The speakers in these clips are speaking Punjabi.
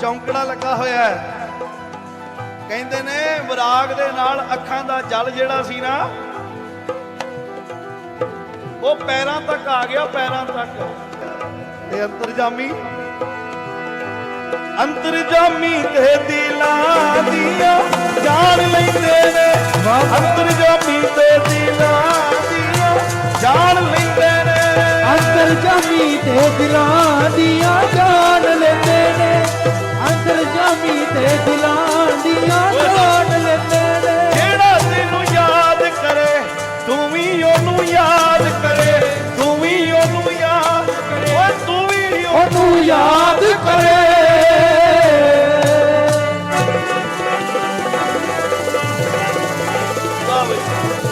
ਚੌਂਕੜਾ ਲੱਗਾ ਹੋਇਆ ਹੈ। ਕਹਿੰਦੇ ਨੇ, ਵਿਰਾਗ ਦੇ ਨਾਲ ਅੱਖਾਂ ਦਾ ਜਲ ਜਿਹੜਾ ਸੀ ਨਾ, ਉਹ ਪੈਰਾਂ ਤੱਕ ਆ ਗਿਆ, ਪੈਰਾਂ ਤੱਕ। ਤੇ ਅੰਤਰਜਾਮੀ? ਅੰਤਰਜਾਮੀ ਤੇ ਦਿਲਾਂ ਦੀਆਂ, ਜਾਣ ਲੈਂਦੇ ਨੇ। ਅੰਤਰਜਾਮੀ ਤੇ ਦਿਲਾਂ ਦੀਆਂ, ਜਾਣ ਲੈਂਦੇ ਨੇ। ਅੰਦਰ ਤੇ ਦਿਲਾਂ ਦੀਆਂ, ਜਾਣ ਲੈਂਦੇ ਨੇ। ਅੰਦਰ ਜਾਮੀ ਤੇ ਦਿਲਾਂ ਦੀਆਂ ਜਾਣ ਲੈਂਦੇ ਨੇ ਜਿਹੜਾ ਤੈਨੂੰ ਯਾਦ ਕਰੇ ਤੂੰ ਵੀ ਉਹਨੂੰ ਯਾਦ ਕਰੇ। ਤੂੰ ਵੀ ਉਹਨੂੰ ਯਾਦ ਕਰੇ। ਓਏ ਤੂੰ ਵੀ ਉਹਨੂੰ ਯਾਦ ਕਰੇ। ਜਿਹੜਾ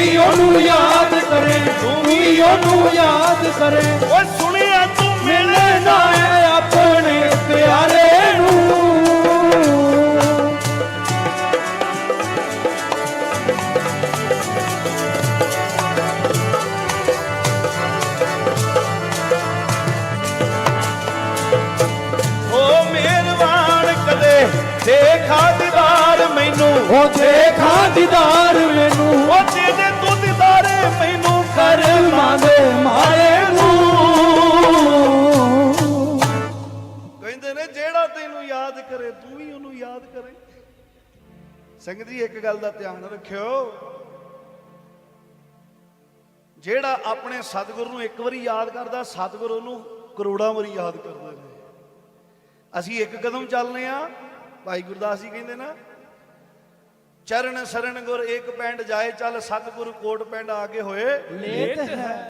ਵੀ ਉਹਨੂੰ ਯਾਦ ਕਰੇ ਤੂੰ ਵੀ ਉਹਨੂੰ ਯਾਦ ਕਰੇ। ਓਏ ਸੁਣਿਆ ਤੂੰ ਮਿਲਣੇ ਨਾ ਆਪਣੇ ਪਿਆਰੇ ਨੂੰ। ਓ ਮਿਹਰਬਾਨ ਕਦੇ ਦੇਖਾ ਦੀਦਾਰ ਮੈਨੂੰ। ਉਹ ਦੇਖਾ ਦੀਦਾਰ ਮੈਨੂੰ। ਓ ਜਿਹਦੇ ਯਾਦ ਕਰੇ, ਤੂੰ ਵੀ ਉਹਨੂੰ ਯਾਦ ਕਰੇ। ਸੰਗਤ ਜੀ, ਇੱਕ ਗੱਲ ਦਾ ਧਿਆਨ ਰੱਖਿਓ। ਜਿਹੜਾ ਆਪਣੇ ਸਤਿਗੁਰੂ ਨੂੰ ਇੱਕ ਵਾਰੀ ਯਾਦ ਕਰਦਾ, ਸਤਿਗੁਰ ਉਹਨੂੰ ਕਰੋੜਾਂ ਵਾਰੀ ਯਾਦ ਕਰਦਾ ਨੇ ਅਸੀਂ ਇੱਕ ਕਦਮ ਚੱਲਨੇ ਆ, ਭਾਈ ਗੁਰਦਾਸ ਜੀ ਕਹਿੰਦੇ ਨਾ, ਚਰਨ ਸਰਣ ਗੁਰ ਇੱਕ ਪੈਂਡ ਜਾਏ ਚੱਲ, ਸਤਿਗੁਰ ਕੋਟ ਪੈਂਡ ਕੇ ਹੋਏ। ਲੇਟ ਹੈ।